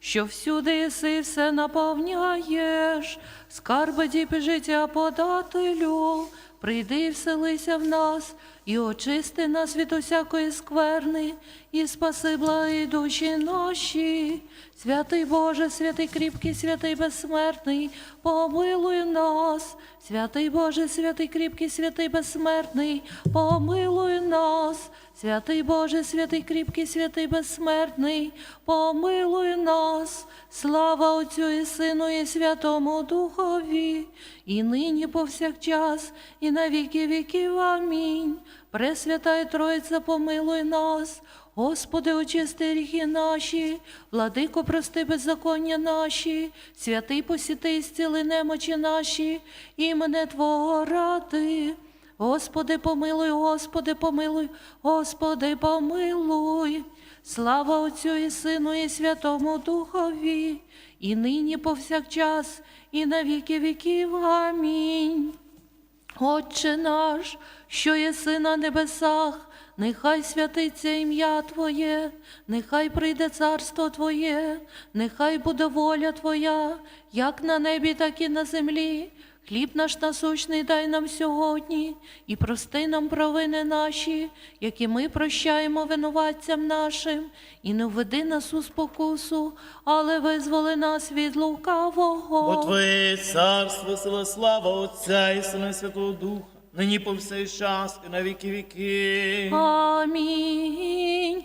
що всюди єси все наповняєш, скарби діпи життя подателю, прийди і вселися в нас, і очисти нас від усякої скверни, і спаси благі душі наші. Святий Боже, святий кріпкий, святий безсмертний, помилуй нас. Святий Боже, святий кріпкий, святий безсмертний, помилуй нас. Святий Боже, святий кріпкий, святий безсмертний, помилуй нас. Слава Отцю і Сину, і Святому Духові, і нині повсякчас, і на віки віків. Амінь. Пресвята і Тройця, помилуй нас. Господи, очисти гріхи наші, владико, прости беззаконня наші, святий посіти зціли немочі наші, імене Твого ради. Господи, помилуй, Господи, помилуй, Господи, помилуй. Слава Отцю і Сину, і Святому Духові, і нині повсякчас, і на віки віків. Амінь. Отче наш, що єси на небесах, нехай святиться ім'я Твоє, нехай прийде царство Твоє, нехай буде воля Твоя, як на небі, так і на землі. Хліб наш насущний дай нам сьогодні, і прости нам провини наші, які ми прощаємо винуватцям нашим, і не введи нас у спокусу, але визволи нас від лукавого. Бо Твоє царство, сила, слава Отця і Сина Святого Духа, нині по всей час і на віки віки. Амінь.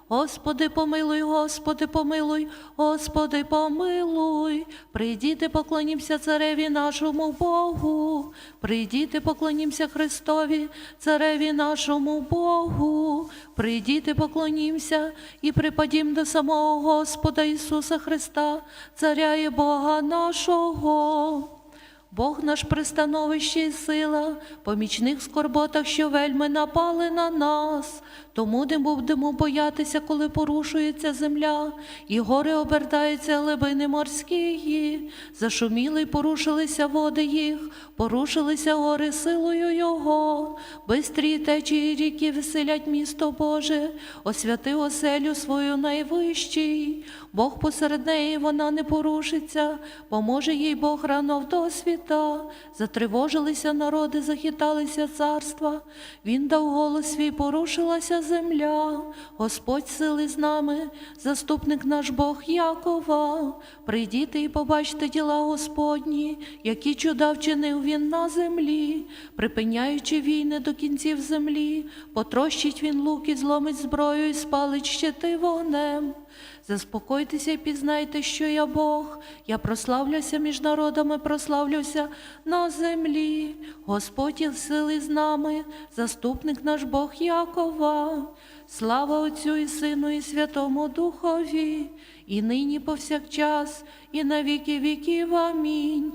Господи, помилуй, Господи, помилуй, Господи, помилуй. Прийдіте, поклонімося цареві нашому Богу. Прийдіте, поклонімося Христові, цареві нашому Богу. Прийдіте, поклонімося і припадім до самого Господа Ісуса Христа, Царя і Бога нашого. Бог наш пристановище і сила, помічник в скорботах, що вельми напали на нас. Тому не будемо боятися, коли порушується земля, і гори обертаються глибини морські. Зашуміли й порушилися води їх, порушилися гори силою Його. Бистрі течії ріки веселять місто Боже, освяти оселю свою найвищий. Бог посеред неї вона не порушиться, поможе їй Бог рано в досвіта. Затривожилися народи, захиталися царства. Він дав голос свій, порушилася земля. Господь сили з нами, заступник наш Бог Якова. Прийдіте і побачте діла Господні, які чуда вчинив він на землі, припиняючи війни до кінців землі, потрощить він лук і зломить зброю і спалить щити вогнем. Заспокойтеся і пізнайте, що я Бог. Я прославлюся між народами, прославлюся на землі. Господь є сили з нами, заступник наш Бог Якова. Слава Отцю і Сину, і Святому Духові, і нині повсякчас, і на віки віків. Амінь.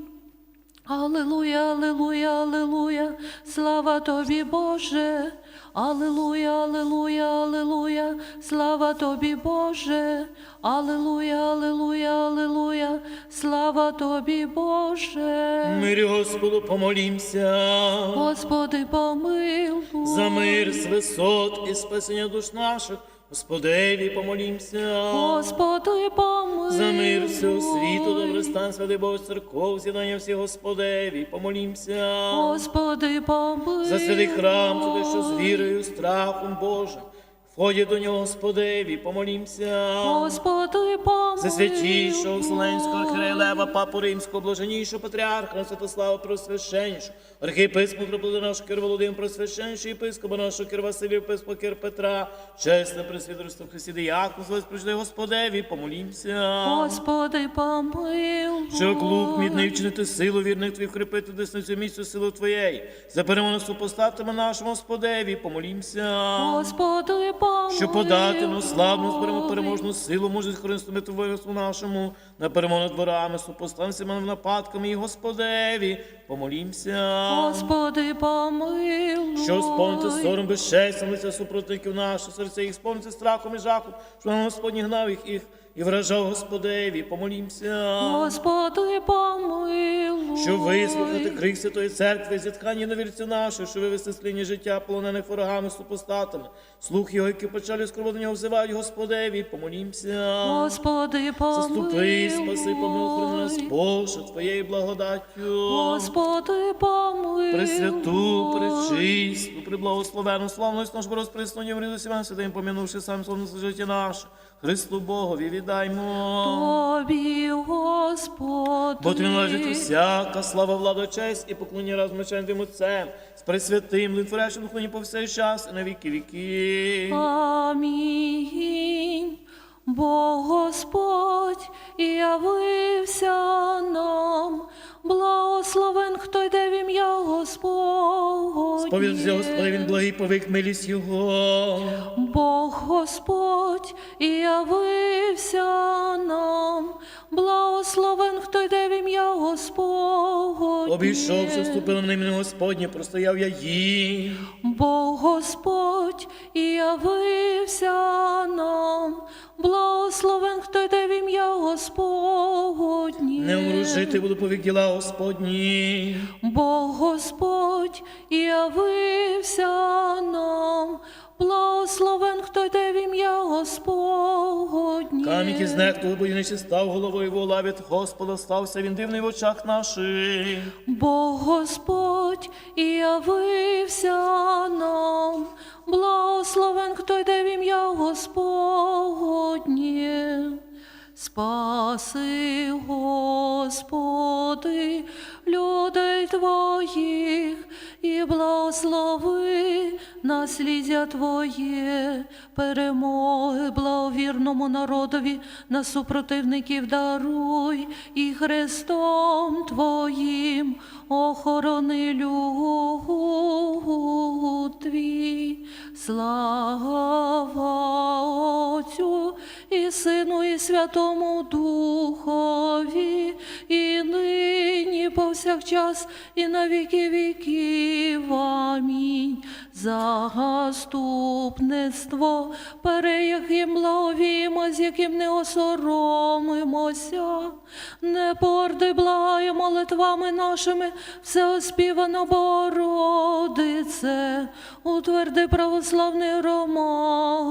Аллилуйя, аллилуйя, аллилуйя, слава тобі, Боже. Аллилуйя, аллилуйя, аллилуйя, слава тобі, Боже. Аллилуйя, аллилуйя, аллилуйя, слава тобі, Боже. Мирі Господу помолімся. Господи, помилуй. За мир з висот і спасення душ наших, Господеві помолімся. Господи, помилуй. За мир всього світу, добрий стан, святий Бог, церков, з'єднання всіх Господеві, помолімся. Господи, помилуй. За святий храм, за те, що з вірою, страхом Божим, входять до нього Господеві, помолімся. Господи, помилуй. За святішого Вселенського Кирилева, папу Римського, блаженнішого патріарха, Святослава Просвященнішого, архієпископа Преподобного нашого Кир Володимира Просвященнішого, єпископа нашого Кир Василія, єпископа Кир Петра, чесне пресвітерство Христі Діякон, слава прийшли Господеві, помолімся. Господи, помилуй. Що клуб мідний вчинити силу вірних твоїх крепити десницю місцю силу твоєї. За перемогу супостатами нашому Господеві, помолімся. Господи, помилуй. Що подати на славну зберемо переможну силу, може христомити воїнству нашому, на перемогу дворами, ворами, супостанцями нападками і Господеві, помолімся. Господи, помилуй. Що сповнити сором безчестям лиця супротивників наших, серця їх сповнити страхом і жахом, що на Господні гнав їх, їх і вражав Господеві, помолімся. Господи, помилуй. Щоб вислухати крик Святої Церкви, зітхання на вірцю нашу, що вивести з життя, полонених ворогами, супостатами. Слух його, які почали скорбо до нього взивають Господеві, помолімся. Господи, помилуй. Заступи, спаси, помилуй нас, Боже, Твоєю благодаттю. Господи, помилуй. Пресвяту, пречисту, приблагословену, славну і наш розприснення в ріду Святим, помінувши сам словно життя наше. Христу Богові віддаймо. Тобі, Господи. Бо ти належить усяка слава, влада, честь і поклоні разом з Отцем, з пресвятим, литворящим духовні по всей час і на віки віки. Амінь. Бо Господь явився нам, благословен, хто йде в ім'я Господнє. Сповідався Господи, він благий повик милість Його. Бог Господь і явився нам, благословен, хто йде в ім'я Господнє. Обійшовши, вступили на ім'я Господнє, простояв я їм. Бог Господь і явився нам, благословен, хто йде в ім'я Господнє. Не умру жити, буду повік діла Господні. Бог Господь явився нам, благословен, хто йде в ім'я Господнє. Камінь із нехту боїничі став головою вола від Господа, стався він дивний в очах наших. Бог Господь явився нам, благословен, хто йде в ім'я Господнє. Спаси, Господи, людей Твоїх, і благослови насліддя Твоє, перемоги благовірному народові на супротивників даруй, і Христом Твоїм охорони люд Твій. Слава Отцю і Сину, і Святому Духові, і нині повсякчас, і на віки віків. Амінь. Заступництво, перед яким благовіємо, з яким не осоромимося, не порди благає молитвами нашими, всеоспівано Богородице, утверди православний громаду,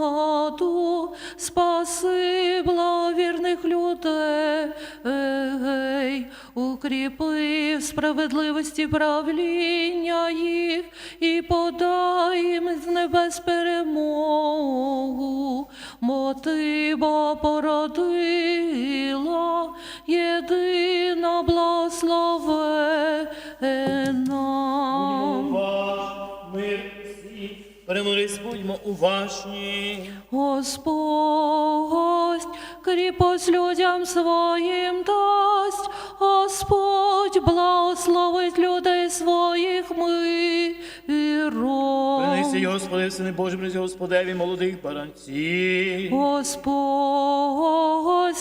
спаси благовірних людей, укріпи в справедливості правління їх і подай їм з небес перемогу, бо ти бо породила єдина благословена. Мир всі. Перемолись, будьмо уважні. Господь кріпость людям своїм дасть, Господь благословить людей своїх миром. Принеси, Господи, сини Божі, близько Господеві, молодих баранців. Господь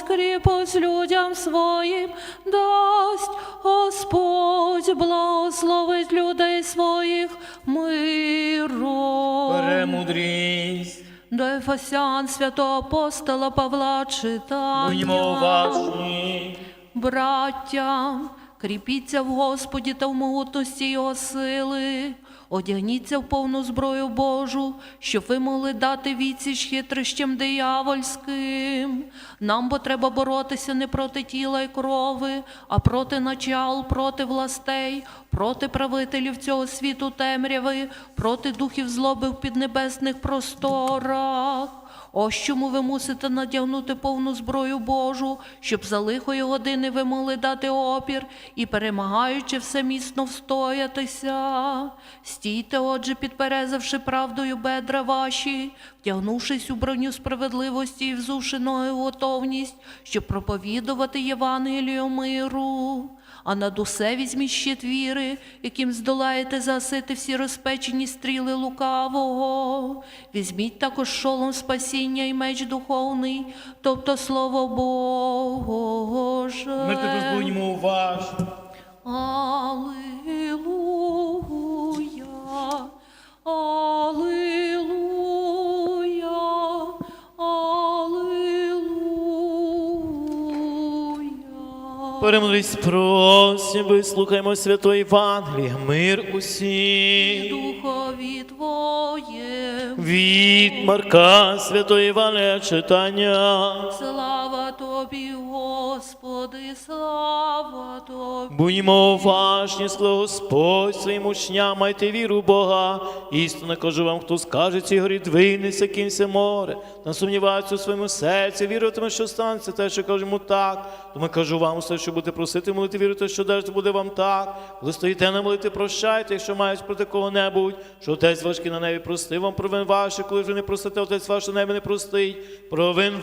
кріпость людям своїм дасть, Господь благословить людей своїх миром. Перемудрість. До Ефесян святого апостола Павла читання. Будьмо уважні. Браття, кріпіться в Господі та в могутності Його сили. Одягніться в повну зброю Божу, щоб ви могли дати відсіч хитрощам диявольським. Нам бо треба боротися не проти тіла й крови, а проти начал, проти властей, проти правителів цього світу темряви, проти духів злоби в піднебесних просторах. Ось чому ви мусите надягнути повну зброю Божу, щоб за лихої години ви могли дати опір і, перемагаючи все міцно встоятися. Стійте, отже, підперезавши правдою бедра ваші, втягнувшись у броню справедливості і взувши ноги готовність, щоб проповідувати Євангелію миру. А над усе візьміть щит віри, яким здолаєте засити всі розпечені стріли лукавого. Візьміть також шолом спасіння і меч духовний, тобто слово Боже. Ми також будьмо уважні. Алілуя, Алілуя, Перемолись просим, вислухаймо святої Євангелія, мир усім. Духові Твоє, Від Марка Святої Євангелія читання. слава Тобі, Господи, слава Тобі. Будьмо уважні, слово Господь своїм учням, майте віру Бога. Істинно кажу вам, хто скаже цій горі, двинеться, кінься море, та сумнівається у своєму серці, віритиме, що станеться те, що каже йому так. Тому кажу вам, все, що буде просити, молити, вірити, що дежде буде вам так. Коли стоїте на молити, прощайте, якщо мають проти кого-небудь, що отець важкий на небі простив вам провин ваші, коли вже не простите, отець ваш на небі не простить, провин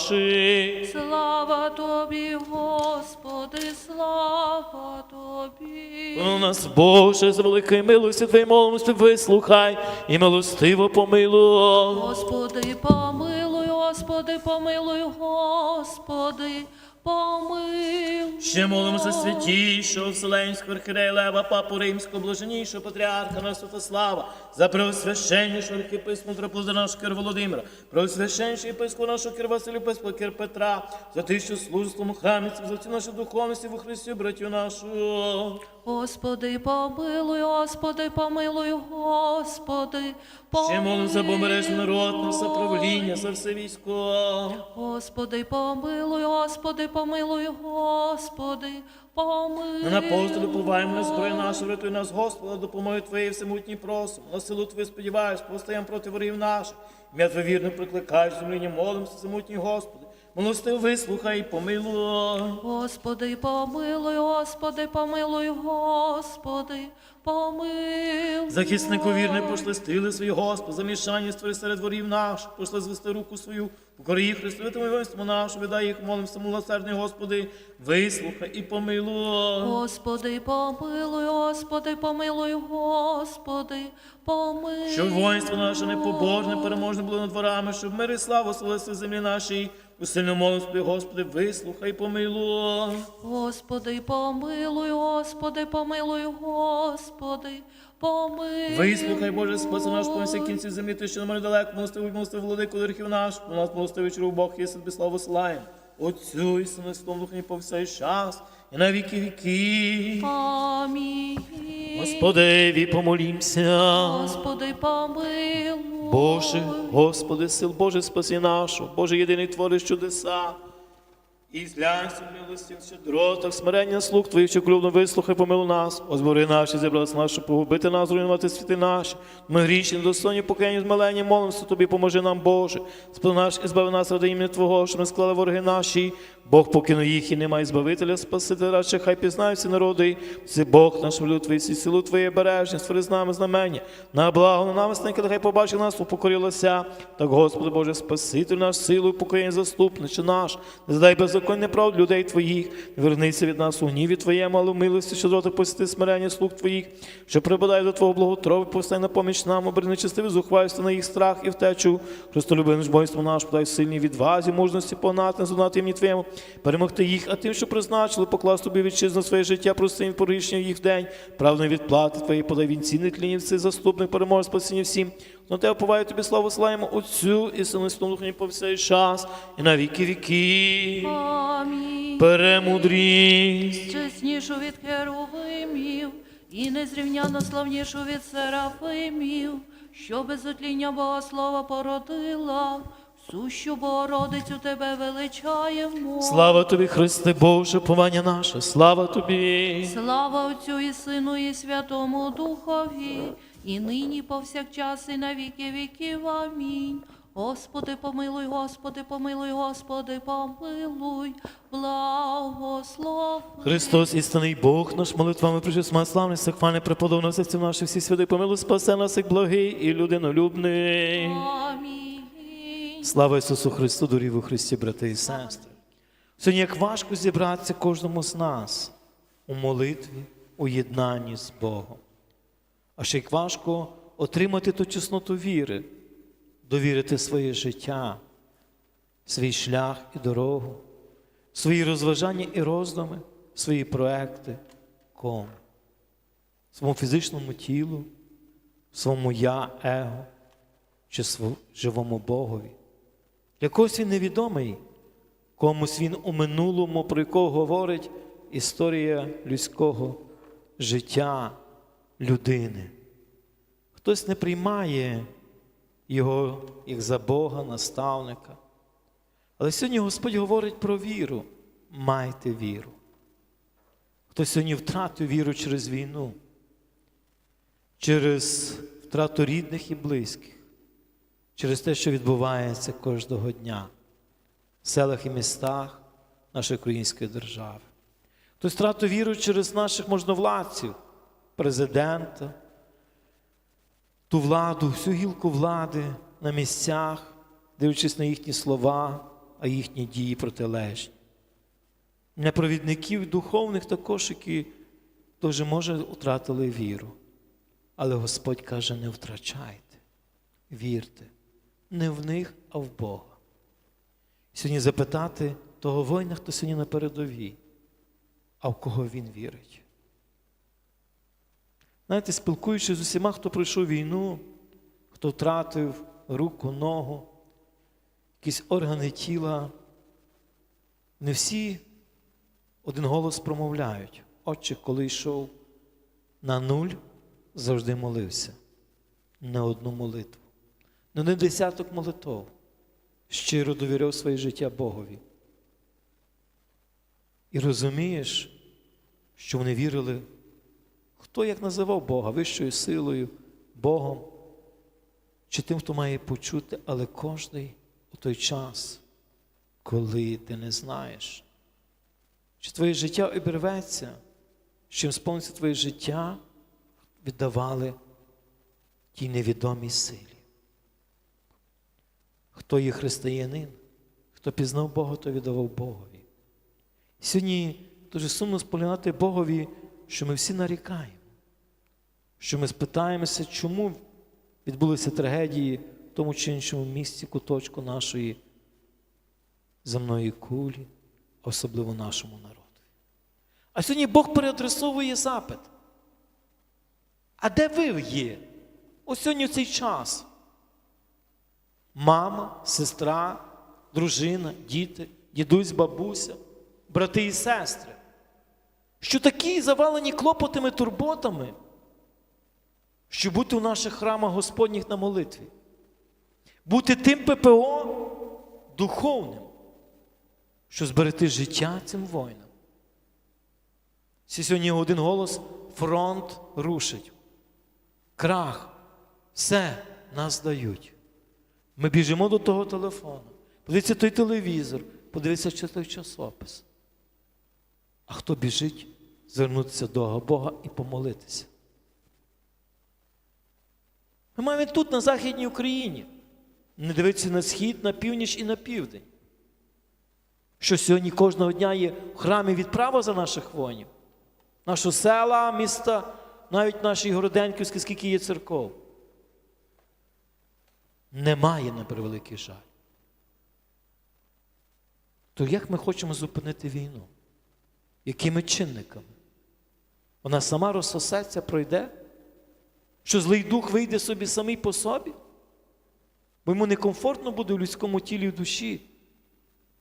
ваших. Слава Тобі, Господи, слава Тобі. У нас, Боже, з великої милості Твої молимості вислухай і милостиво помилуй. Господи, помилуй, Господи, помилуй, Господи, помилуй. Ще молимося святішого Вселенського архірея Папу Римського, блаженнішого патріарха на Святослава, за преосвященнішого архіпископа Митрополита нашого Кир Володимира, преосвященнішого єпископа нашого Кир Василю, епископа Кир Петра, за те, що служством у храмі, за всю нашу духовність во Христі, братю нашого. Господи, помилуй, Господи, помилуй, Господи, помилуй. Ще молимося, бо береш народ, на правління, за все військо. Господи, помилуй, Господи, помилуй, Господи, помилуй. На апостолі пливаємо на зброю нашу, врятуй нас, Господа, допомоги Твоєї всемутній просимо. На силу Твою сподіваюсь, повстаємо проти ворів наших. Твоє вірно прикликаєш, земління молимося, всемутній Господи. Милостив вислухай помилуй. Господи, помилуй, Господи, помилуй, Господи, помилуй. Захиснику вірний пошли стили свої Господи, замішання створи серед ворів наших, пошли звести руку свою, покори їх Христовитому воїнству нашу, віддай їх, молимся, милосердний Господи, вислухай і помилуй. Господи, помилуй, Господи, помилуй, Господи, помилуй. Щоб воїнство наше непобожне, переможне було над дворами, щоб мир і славу солисли землі нашій. У сильному молитві, Господи, вислухай, помилуй. Господи, помилуй, Господи, помилуй, Господи, помилуй. Вислухай, Боже, спаси наш по кінці землі, ти що на мене далеко, милостивий, милостивий владику дорхів наш, у нас милостивий чоловік Бог, є тобі славу слаєм. Отцю і Сину, Святому Духу, і по всей час, і на віки віки. Амінь. Господеві, помолімся. Господи, помилуй. Боже, Господи, сил Боже, спаси нашу, Боже, єдиний твориш чудеса. І злянься милості, щедротах, смирення слуг Твоїх, що клюбно вислухай, помилу нас, озбори наші, зібралися нас, щоб погубити нас, зруйнувати світи наші. Ми грішні, недостойні, покаянні, змалені, молимося Тобі, поможи нам, Боже. Спи наш і збави нас ради імені Твого, що ми склали вороги наші. Бог покинув їх і немає збавителя, спасителя, радше хай пізнають всі народи. Це Бог наш Твої, всі силу Твоє бережні, створи з нами знамення. На благо, на намисники, нехай побачив нас, упокорилося. Так, Господи Боже, Спаситель наш, силу і заступниче наш. Не задай беззаконня правд людей Твоїх. Вернися від нас у гніві Твоєму, але в милості, що доти посіти смирення слуг Твоїх, що прибадай до Твого благотрови, повстай на поміч нам, оберни чистиві зухвальство на їх страх і втечу. Христолюбиниш бойство наш, подай сильній відвазі, мужності понати, зунати імені Твоєму, перемогти їх, а тим, що призначили, покласти тобі вітчизну своє життя, прости їм порішення їх день, правної відплати Твої, подай вінці нетлінівці, заступник, переможе, спасіння всім. На тебе оповаю тобі славу славимо Отцю і Сину Святому Духу, по всей час, і на віки віки. Амінь. Перемудрість. Чеснішу від херовимів і незрівняно славнішу від серафимів, що без отління Богослова породила, сущу Богородицю тебе величаємо. Слава тобі, Христе Боже, повання наше, слава тобі. Слава Отцю і Сину, і Святому Духові, і нині повсякчас, і на віки віків. Амінь. Господи, помилуй, Господи, помилуй, Господи, помилуй, благослови. Христос, істинний Бог, наш молитвами причив славний, сахвальний, преподобно серців наших всі святи, помилуй, спасе нас, як благий і людинолюбний. Слава Ісусу Христу, дорів у Христі, брати і сестри. Сьогодні як важко зібратися кожному з нас у молитві, у єднанні з Богом. А ще як важко отримати ту чесноту віри, довірити своє життя, свій шлях і дорогу, свої розважання і роздуми, свої проекти кому? Своєму фізичному тілу, своєму я, его чи живому Богові. Для когось він невідомий, комусь він у минулому, про якого говорить історія людського життя людини. Хтось не приймає його як за Бога, наставника. Але сьогодні Господь говорить про віру. Майте віру. Хтось сьогодні втратив віру через війну, через втрату рідних і близьких, через те, що відбувається кожного дня в селах і містах нашої української держави. Хтось втратив віру через наших можновладців, президента, ту владу, всю гілку влади на місцях, дивлячись на їхні слова, а їхні дії протилежні. На провідників духовних також, які теж, може, втратили віру. Але Господь каже, не втрачайте, вірте, не в них, а в Бога. Сьогодні запитати того воїна, хто сьогодні на передовій, а в кого він вірить. Знаєте, спілкуючись з усіма, хто пройшов війну, хто втратив руку, ногу, якісь органи тіла, не всі один голос промовляють. Отче, коли йшов на нуль, завжди молився. Не одну молитву, не не десяток молитв. Щиро довіряв своє життя Богові. І розумієш, що вони вірили, хто як називав Бога вищою силою, Богом, чи тим, хто має почути, але кожний у той час, коли ти не знаєш, чи твоє життя обірветься, чим сповниться твоє життя, віддавали тій невідомій силі. Хто є християнин, хто пізнав Бога, то віддавав Богові. Сьогодні дуже сумно споглядати Богові, що ми всі нарікаємо, що ми спитаємося, чому відбулися трагедії в тому чи іншому місці, куточку нашої земної кулі, особливо нашому народу. А сьогодні Бог переадресовує запит. А де ви є? Ось сьогодні в цей час. Мама, сестра, дружина, діти, дідусь, бабуся, брати і сестри, що такі завалені клопотами, турботами, що бути у наших храмах Господніх на молитві, бути тим ППО духовним, що зберегти життя цим воїнам. Сьогодні один голос фронт рушить. Крах, все нас дають. Ми біжимо до того телефону, подивіться той телевізор, подивіться чи той часопис. А хто біжить звернутися до Бога і помолитися? Ми маємо тут, на Західній Україні, не дивитися на схід, на північ і на південь. Що сьогодні кожного дня є в храмі відправа за наших воїнів, наші села, міста, навіть наші Городенківські, скільки є церков. Немає на превеликий жаль. То як ми хочемо зупинити війну? Якими чинниками? Вона сама розсосеться, пройде? Що злий дух вийде собі самий по собі? Бо йому некомфортно буде в людському тілі і душі.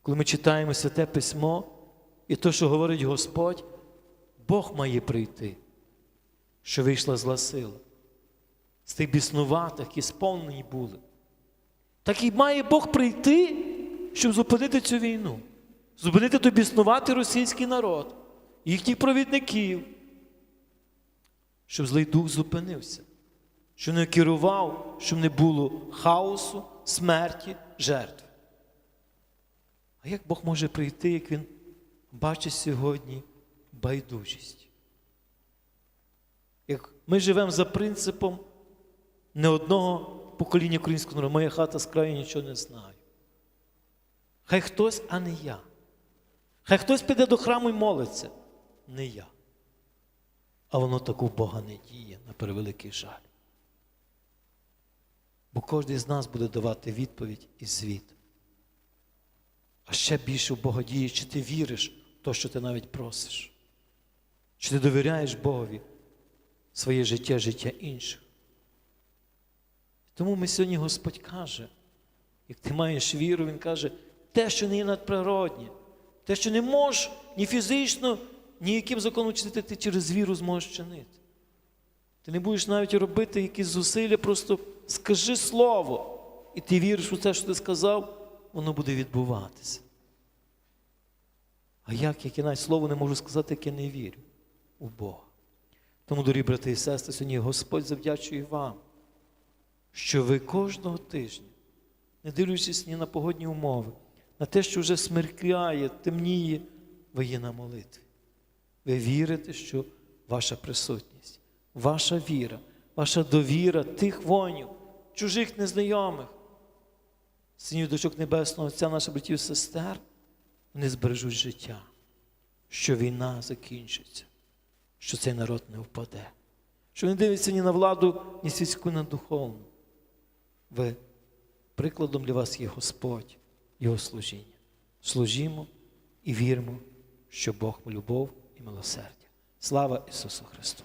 Коли ми читаємо Святе Письмо і те, що говорить Господь, Бог має прийти, що вийшла зла сила. З тих біснуватих, які сповнені були. Так і має Бог прийти, щоб зупинити цю війну, зупинити той біснуватий російський народ, їхніх провідників, щоб злий дух зупинився, щоб не керував, щоб не було хаосу, смерті, жертв. А як Бог може прийти, як Він бачить сьогодні байдужість? Як ми живемо за принципом не одного покоління українського народу, моя хата з краю нічого не знаю. Хай хтось, а не я. Хай хтось піде до храму і молиться, не я. А воно так у Бога не діє, на превеликий жаль. Бо кожен з нас буде давати відповідь і звіт. А ще більше в Бога діє, чи ти віриш в те, що ти навіть просиш. Чи ти довіряєш Богові своє життя, життя інших. Тому ми сьогодні Господь каже, як ти маєш віру, Він каже, те, що не є надприроднє, те, що не можеш ні фізично, ні яким законом чинити, ти через віру зможеш чинити. Ти не будеш навіть робити якісь зусилля, просто скажи слово, і ти віриш у те, що ти сказав, воно буде відбуватися. А як, як я навіть слово не можу сказати, як я не вірю у Бога. Тому, дорогі брати і сестри, сьогодні Господь завдячує вам, що ви кожного тижня, не дивлячись ні на погодні умови, на те, що вже смеркляє, темніє, ви є на молитві. Ви вірите, що ваша присутність, ваша віра, ваша довіра тих воїнів, чужих незнайомих, синів дочок Небесного Отця, наших братів і сестер, вони збережуть життя, що війна закінчиться, що цей народ не впаде, що не дивиться ні на владу, ні світську, ні на духовну. Ви прикладом для вас є Господь, Його служіння. Служімо і віримо, що Бог любов і милосердя. Слава Ісусу Христу!